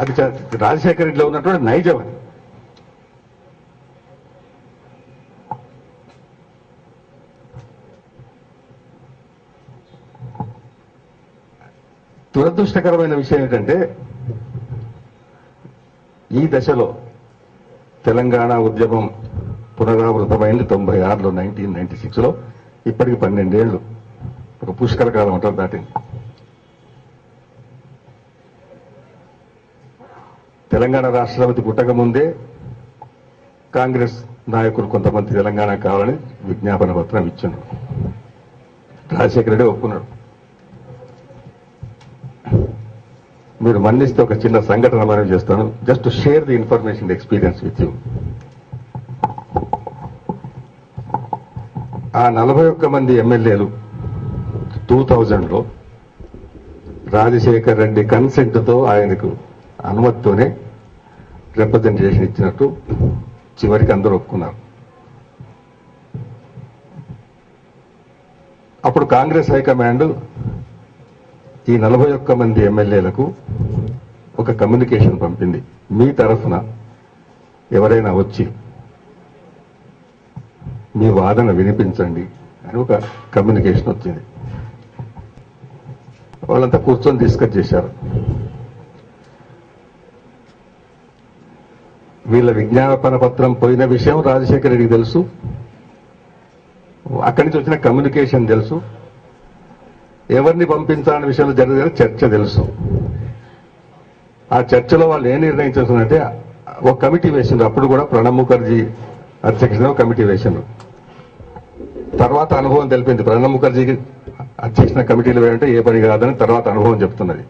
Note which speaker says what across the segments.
Speaker 1: అది రాజశేఖర రెడ్డిలో ఉన్నటువంటి నైజం అది. దురదృష్టకరమైన విషయం ఏంటంటే ఈ దశలో తెలంగాణ ఉద్యమం పునరావృతమైంది తొంభై ఆరులో నైన్టీన్ నైన్టీ సిక్స్లో ఇప్పటికి పన్నెండేళ్ళు. ఒక పుష్కర కాలం అంటారు దాటింది. తెలంగాణ రాష్ట్రపతి పుట్టక ముందే కాంగ్రెస్ నాయకులు కొంతమంది తెలంగాణ కావాలని విజ్ఞాపన పత్రం ఇచ్చారు రాజశేఖర రెడ్డి ఒప్పుకున్నాడు. మీరు మన్నిస్తే ఒక చిన్న సంఘటన మనం చేస్తాను. Just share the information experience with you ఆ నలభై ఒక్క మంది ఎమ్మెల్యేలు టూ థౌజండ్లో రాజశేఖర్ రెడ్డి కన్సెంట్తో ఆయనకు అనుమతితోనే రిప్రజెంటేషన్ ఇచ్చినట్టు చివరికి అందరూ ఒప్పుకున్నారు. అప్పుడు కాంగ్రెస్ హైకమాండ్ ఈ నలభై ఒక్క మంది ఎమ్మెల్యేలకు ఒక కమ్యూనికేషన్ పంపింది. మీ తరఫున ఎవరైనా వచ్చి మీ వాదన వినిపించండి అని ఒక కమ్యూనికేషన్ వచ్చింది. వాళ్ళంతా కూర్చొని డిస్కస్ చేశారు. వీళ్ళ విజ్ఞాపన పత్రం పోయిన విషయం రాజశేఖర రెడ్డికి తెలుసు. అక్కడి నుంచి వచ్చిన కమ్యూనికేషన్ తెలుసు. ఎవరిని పంపించాలనే విషయంలో జరిగిన చర్చ తెలుసు. ఆ చర్చలో వాళ్ళు ఏం నిర్ణయించారంటే ఒక కమిటీ వేసిండ్రు. అప్పుడు కూడా ప్రణబ్ ముఖర్జీ అధ్యక్షుడు కమిటీ వేసిండ్రు. తర్వాత అనుభవం తెలిపింది. ప్రణబ్ ముఖర్జీకి అధ్యక్షన కమిటీలు వేయంటే ఏ పని కాదని తర్వాత అనుభవం చెప్తున్నది.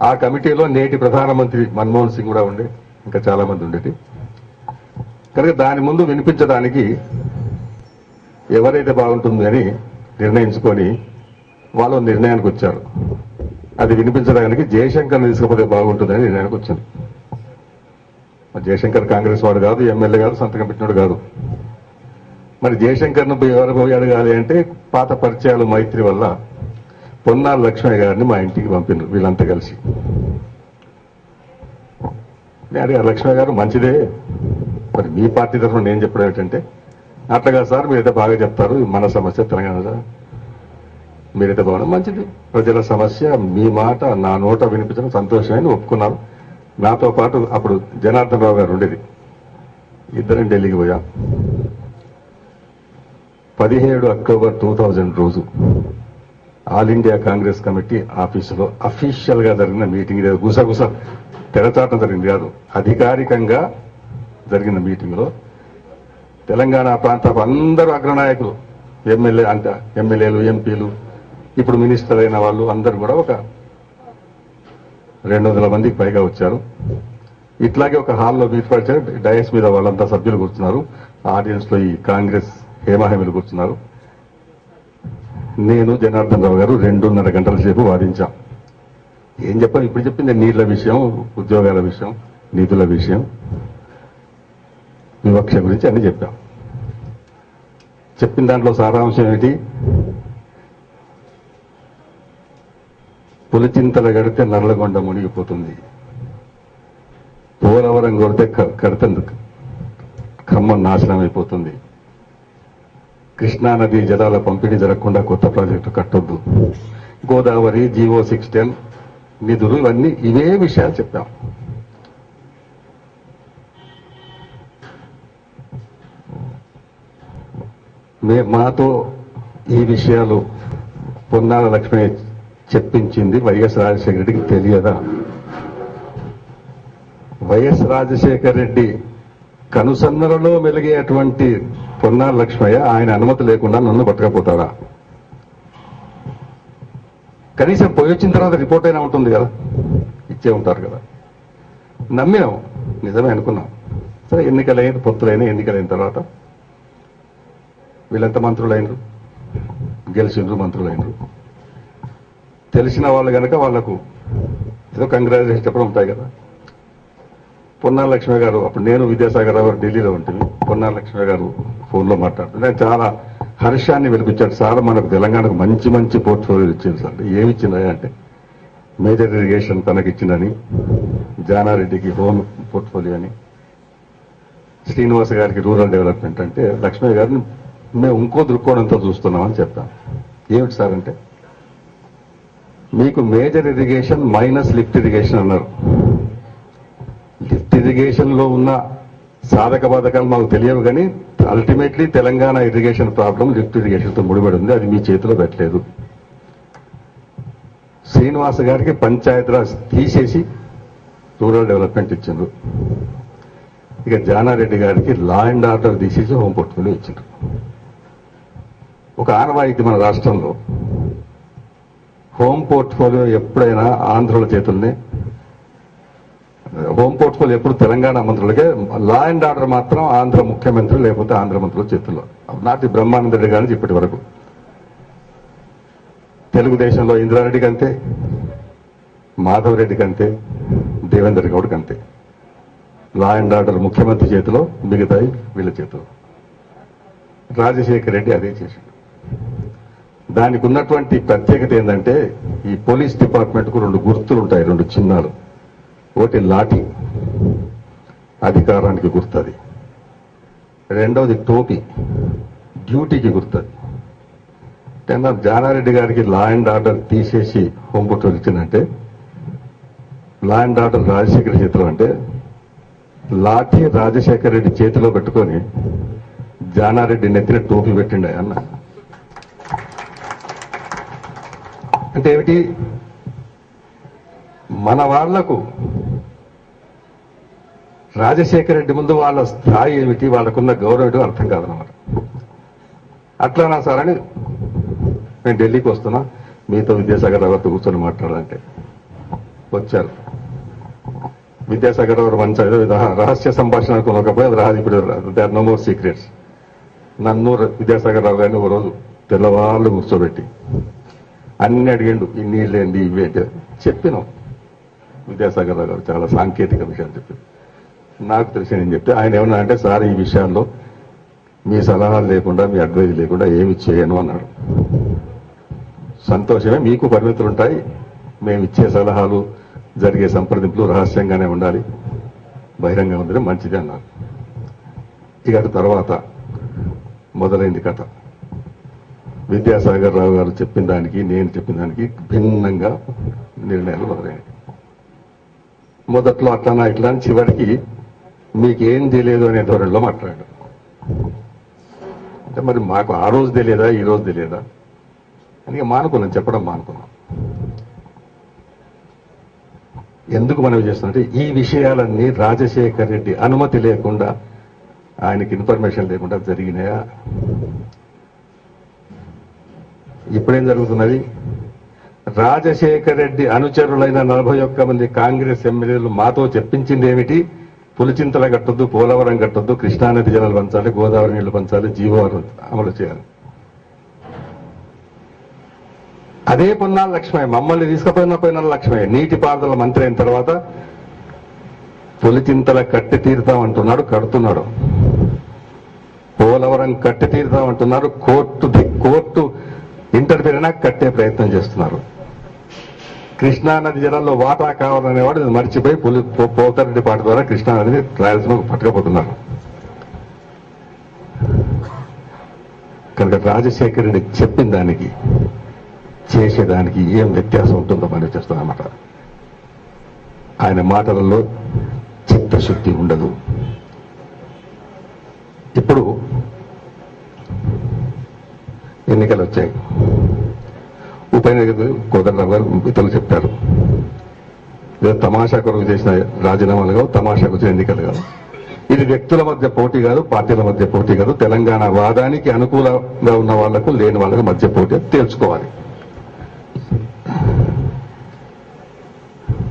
Speaker 1: ఆ కమిటీలో నేటి ప్రధానమంత్రి మన్మోహన్ సింగ్ కూడా ఉండే. ఇంకా చాలా మంది ఉండేది. కనుక దాని ముందు వినిపించడానికి ఎవరైతే బాగుంటుంది అని నిర్ణయించుకొని వాళ్ళు నిర్ణయానికి వచ్చారు. అది వినిపించడానికి జయశంకర్ తీసుకపోతే బాగుంటుందని నిర్ణయానికి వచ్చింది. జయశంకర్ కాంగ్రెస్ వాడు కాదు ఎమ్మెల్యే కాదు సంతకం పెట్టినాడు కాదు. మరి జయశంకర్ను ఎవరు పోయి అడగాలి అంటే పాత పరిచయాలు మైత్రి వల్ల పొన్నాల లక్ష్మయ్య గారిని మా ఇంటికి పంపినారు వీళ్ళంతా కలిసి. అడిగారు గారు మంచిదే. మరి మీ పార్టీ తరఫున నేను చెప్పడం ఏంటంటే అట్లాగా సార్ మీరైతే బాగా చెప్తారు మన సమస్య తెలంగాణ మీరైతే బాగున్నారు మంచిది. ప్రజల సమస్య మీ మాట నా నోట వినిపించడం సంతోషమని ఒప్పుకున్నారు నాతో పాటు అప్పుడు జనార్దన్ రావు గారు ఉండేది. ఇద్దరం ఢిల్లీకి పోయాం. పదిహేడు అక్టోబర్ టూ థౌజండ్ రోజు ఆల్ ఇండియా కాంగ్రెస్ కమిటీ ఆఫీసులో అఫీషియల్గా జరిగిన మీటింగ్. ఇది గుసగుస తెరచాటం జరిగింది కాదు అధికారికంగా జరిగిన మీటింగ్లో తెలంగాణ ప్రాంత అందరూ అగ్రనాయకులు ఎమ్మెల్యే అంత ఎమ్మెల్యేలు ఎంపీలు ఇప్పుడు మినిస్టర్ అయిన వాళ్ళు అందరూ కూడా ఒక రెండు వందల మందికి పైగా వచ్చారు. ఇట్లాగే ఒక హాల్లో ఏర్పరిచారు డయస్ మీద వాళ్ళంతా సభ్యులు కూర్చున్నారు. ఆడియన్స్లో ఈ కాంగ్రెస్ హేమాహేమలు కూర్చున్నారు. నేను జనార్దన్ రావు గారు రెండున్నర గంటల సేపు వాదించాం. ఏం చెప్పాలి? ఇప్పుడు చెప్పింది నీళ్ళ విషయం ఉద్యోగాల విషయం నిధుల విషయం. వివక్ష గురించి అన్ని చెప్పాం. చెప్పిన దాంట్లో సారాంశం ఏమిటి? పులిచింతలు కడితే నల్లగొండ మునిగిపోతుంది. పోలవరం కొడితే క- కడితే ఖమ్మం నాశనం అయిపోతుంది కృష్ణానది జలాల పంపిణీ జరగకుండా కొత్త ప్రాజెక్టు కట్టొద్దు. గోదావరి జీవో సిక్స్ టెన్ నిధులు ఇవన్నీ ఇవే విషయాలు చెప్పాం. మే మాతో ఈ విషయాలు పొన్నాల లక్ష్మి చెప్పించింది వైఎస్ రాజశేఖర రెడ్డికి తెలియదా? వైఎస్ రాజశేఖర రెడ్డి కనుసన్నలలో మెలిగేటువంటి పొన్నాల లక్ష్మయ్య ఆయన అనుమతి లేకుండా నన్ను పట్టకపోతాడా? కనీసం పోయి వచ్చిన తర్వాత రిపోర్ట్ అయినా ఉంటుంది కదా. ఇచ్చే ఉంటారు కదా. నమ్మినాం. నిజమే అనుకున్నాం. సరే ఎన్నికలైన పొత్తులైన ఎన్నికలైన తర్వాత వీళ్ళంత మంత్రులైనరు గెలిచిండ్రు మంత్రులైనరు. తెలిసిన వాళ్ళు కనుక వాళ్ళకు ఏదో కంగ్రాచులేషన్ చెప్పడం ఉంటాయి కదా. పొన్నాల లక్ష్మి గారు అప్పుడు నేను విద్యాసాగర్ రావు గారు ఢిల్లీలో ఉంటుంది పొన్నాల లక్ష్మి గారు ఫోన్లో మాట్లాడుతుంది నేను చాలా హర్షాన్ని వెలిపించాడు సార్ మనకు తెలంగాణకు మంచి మంచి పోర్ట్ఫోలియో ఇచ్చింది సార్. ఏమి ఇచ్చిందా అంటే మేజర్ ఇరిగేషన్ తనకిచ్చిందని జానారెడ్డికి హోమ్ పోర్ట్ఫోలియో అని శ్రీనివాస్ గారికి రూరల్ డెవలప్మెంట్ అంటే లక్ష్మయ్య గారిని మేము ఇంకో దృక్కోణంతో చూస్తున్నామని చెప్తాం. ఏమిటి సార్ అంటే మీకు major irrigation minus lift irrigation అన్నారు. లిఫ్ట్ ఇరిగేషన్లో ఉన్న సాధక బాధకాలు మాకు తెలియవు కానీ ultimately Telangana irrigation problem lift ఇరిగేషన్తో ముడిపడింది. ముడిపడి ఉంది అది మీ చేతిలో పెట్టలేదు. శ్రీనివాస గారికి పంచాయతీరాజ్ తీసేసి రూరల్ డెవలప్మెంట్ ఇచ్చిండ్రు. ఇక జానారెడ్డి గారికి లా అండ్ ఆర్డర్ తీసేసి హోం పోర్ట్ఫోలియో ఇచ్చిండ్రు. ఒక ఆనవాయితీ మన రాష్ట్రంలో. హోమ్ పోర్ట్ఫోలియో ఎప్పుడైనా ఆంధ్రుల చేతుల్నే హోమ్ పోర్ట్ఫోలియో ఎప్పుడు తెలంగాణ మంత్రులకే లా అండ్ ఆర్డర్ మాత్రం ఆంధ్ర ముఖ్యమంత్రి లేకపోతే ఆంధ్ర మంత్రుల చేతుల్లో. నాటి బ్రహ్మానంద రెడ్డి గారి ఇప్పటి వరకు. తెలుగుదేశంలో ఇందిరారెడ్డి కంతే మాధవ్ రెడ్డి కంతే దేవేందర్ గౌడ్ కంతే. లా అండ్ ఆర్డర్ ముఖ్యమంత్రి చేతిలో మిగతాయి వీళ్ళ చేతిలో. రాజశేఖర్ రెడ్డి అదే చేశాడు. దానికి ఉన్నటువంటి ప్రత్యేకత ఏంటంటే ఈ పోలీస్ డిపార్ట్మెంట్కు రెండు గుర్తులు ఉంటాయి రెండు చిహ్నాలు. ఒకటి లాఠీ అధికారానికి గుర్తుంది. రెండవది టోపీ డ్యూటీకి గుర్తుంది. అంటే జానారెడ్డి గారికి లా అండ్ ఆర్డర్ తీసేసి హోంపుట్టు ఇచ్చిందంటే లా అండ్ ఆర్డర్ రాజశేఖర చేతిలో అంటే లాఠీ రాజశేఖర రెడ్డి చేతిలో పెట్టుకొని జానారెడ్డి నెత్తిన టోపీ పెట్టిండే అన్న. అంటే ఏమిటి? మన వాళ్ళకు రాజశేఖర రెడ్డి ముందు వాళ్ళ స్థాయి ఏమిటి? వాళ్ళకున్న గౌరవం ఏమిటో అర్థం కాదనమాట అట్లానా సార్ అని నేను ఢిల్లీకి వస్తున్నా. మీతో విద్యాసాగర్ రావు కూర్చొని మాట్లాడాలంటే. వచ్చారు. విద్యాసాగర్ రావు మంచి రహస్య సంభాషణ అనుకోకపోయి అది రాదు ఇప్పుడు. They are no more secrets నన్ను విద్యాసాగర్ రావు గారిని ఒక రోజు తెల్లవాళ్ళు కూర్చోబెట్టి అన్ని అడిగిండు ఈ ఏంటి? ఇవేంటి చెప్పినాం. విద్యాసాగర్ రావు గారు చాలా సాంకేతిక విషయాలు చెప్పారు. నాకు తెలిసి నేను చెప్తే ఆయన ఏమన్నా అంటే సార్ ఈ విషయాల్లో మీ సలహాలు లేకుండా మీ అడ్వైజ్ లేకుండా ఏమి చేయను అన్నాడు. సంతోషమే మీకు పరిమితులు ఉంటాయి. మేము ఇచ్చే సలహాలు జరిగే సంప్రదింపులు రహస్యంగానే ఉండాలి. బహిరంగ ఉందని మంచిది అన్నారు. ఇక తర్వాత మొదలైంది కథ. విద్యాసాగర్ రావు గారు చెప్పిన దానికి నేను చెప్పిన దానికి భిన్నంగా నిర్ణయాలు మొదలైనవి. మొదట్లో అట్లా ఇట్లా అని చివరికి మీకేం తెలియదు అనే ధోరణిలో మాట్లాడు అంటే మరి మాకు ఆ రోజు తెలియదా ఈ రోజు తెలియదా? అని మానుకున్నాం చెప్పడం మానుకున్నాం. ఎందుకు మనం చేస్తుందంటే ఈ విషయాలన్నీ రాజశేఖర్ రెడ్డి అనుమతి లేకుండా ఆయనకి ఇన్ఫర్మేషన్ లేకుండా జరిగినాయా? ఇప్పుడేం జరుగుతున్నది? రాజశేఖర్ రెడ్డి అనుచరులైన నలభై ఒక్క మంది కాంగ్రెస్ ఎమ్మెల్యేలు మాతో చెప్పించింది ఏమిటి? పులిచింతల కట్టొద్దు పోలవరం కట్టొద్దు కృష్ణానది జలాలు పంచాలి గోదావరి నీళ్ళు పంచాలి జీవోఆర్ అమలు చేయాలి. అదే పొన్నాల లక్ష్మయ్య మమ్మల్ని తీసుకుపోయిన పోయిన లక్ష్మయ్య నీటి పారుదల మంత్రి అయిన తర్వాత పులిచింతల కట్టి తీరుతాం అంటున్నాడు కడుతున్నాడు. పోలవరం కట్టి తీరుతాం అంటున్నారు కోర్టు కోర్టు ఇంటర్ఫీర్ అయినా కట్టే ప్రయత్నం చేస్తున్నారు. కృష్ణానది జలాల్లో వాటా కావాలనేవాడు మర్చిపోయి పులి పో- పోతారెడ్డి పాట ద్వారా కృష్ణానదిని రాయలసీమకు పట్టుకపోతున్నారు కనుక రాజశేఖర రెడ్డి చెప్పిన దానికి చేసేదానికి ఏం వ్యత్యాసం ఉంటుందో మనం చేస్తామన్నమాట ఆయన మాటలలో చిత్తశుద్ధి ఉండదు. ఇప్పుడు ఎన్నికలు వచ్చాయి ఉప కోదండరావు గారు ఇతరులు చెప్పారు లేదా తమాషా కొరకు చేసిన రాజీనామాలు కావు తమాషాకు వచ్చిన ఎన్నికలు కావు. ఇది వ్యక్తుల మధ్య పోటీ కాదు పార్టీల మధ్య పోటీ కాదు. తెలంగాణ వాదానికి అనుకూలంగా ఉన్న వాళ్ళకు లేని వాళ్ళకు మధ్య పోటీ తేల్చుకోవాలి.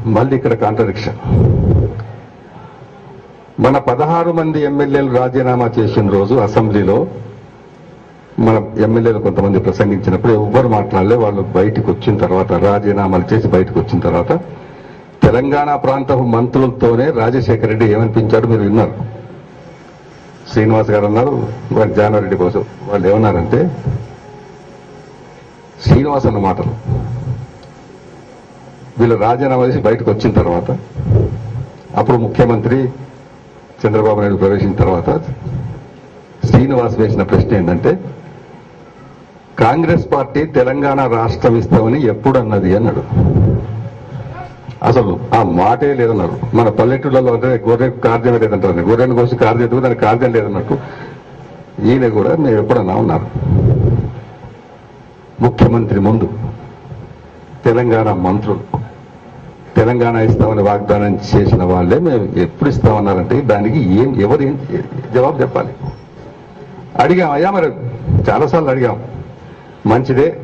Speaker 1: మళ్ళీ ఇక్కడ కాంట్రడిక్షన్. మన పదహారు మంది ఎమ్మెల్యేలు రాజీనామా చేసిన రోజు అసెంబ్లీలో మన ఎమ్మెల్యేలు కొంతమంది ప్రసంగించినప్పుడు ఎవ్వరు మాట్లాడలే. వాళ్ళు బయటకు వచ్చిన తర్వాత రాజీనామాలు చేసి బయటకు వచ్చిన తర్వాత తెలంగాణ ప్రాంత మంత్రులతోనే రాజశేఖర రెడ్డి ఏమనిపించాడు మీరు విన్నారు? శ్రీనివాస్ గారు అన్నారు వారి జానారెడ్డి కోసం. వాళ్ళు ఏమన్నారంటే శ్రీనివాస్ అన్న మాటలు. వీళ్ళు రాజీనామా చేసి బయటకు వచ్చిన తర్వాత అప్పుడు ముఖ్యమంత్రి చంద్రబాబు నాయుడు ప్రవేశించిన తర్వాత శ్రీనివాస్ వేసిన ప్రశ్న ఏంటంటే కాంగ్రెస్ పార్టీ తెలంగాణ రాష్ట్రం ఇస్తామని ఎప్పుడు అన్నది అన్నాడు. అసలు ఆ మాటే లేదన్నారు. మన పల్లెటూళ్ళలో అంటే గొర్రె కార్యం లేదంటారు. గొర్రెను కోసి కార్యం దానికి కార్యం లేదన్నట్టు. ఈయన కూడా మేము ఎప్పుడన్నా ఉన్నారు. ముఖ్యమంత్రి ముందు తెలంగాణ మంత్రులు తెలంగాణ ఇస్తామని వాగ్దానం చేసిన వాళ్ళే మేము ఎప్పుడు ఇస్తామన్నారంటే దానికి ఏం ఎవరు జవాబు చెప్పాలి? అడిగాం అయ్యా మరి చాలాసార్లు అడిగాం. మంచిదే.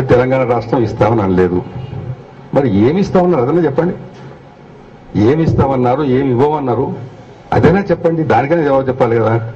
Speaker 1: తెలంగాణ రాష్ట్రం ఇస్తామని అనలేదు. మరి ఏమి ఇస్తామన్నారు అదన్నా చెప్పండి. ఏమి ఇస్తామన్నారు ఏమి ఇవ్వమన్నారు? అదైనా చెప్పండి. దానికైనా జవాబు చెప్పాలి కదా.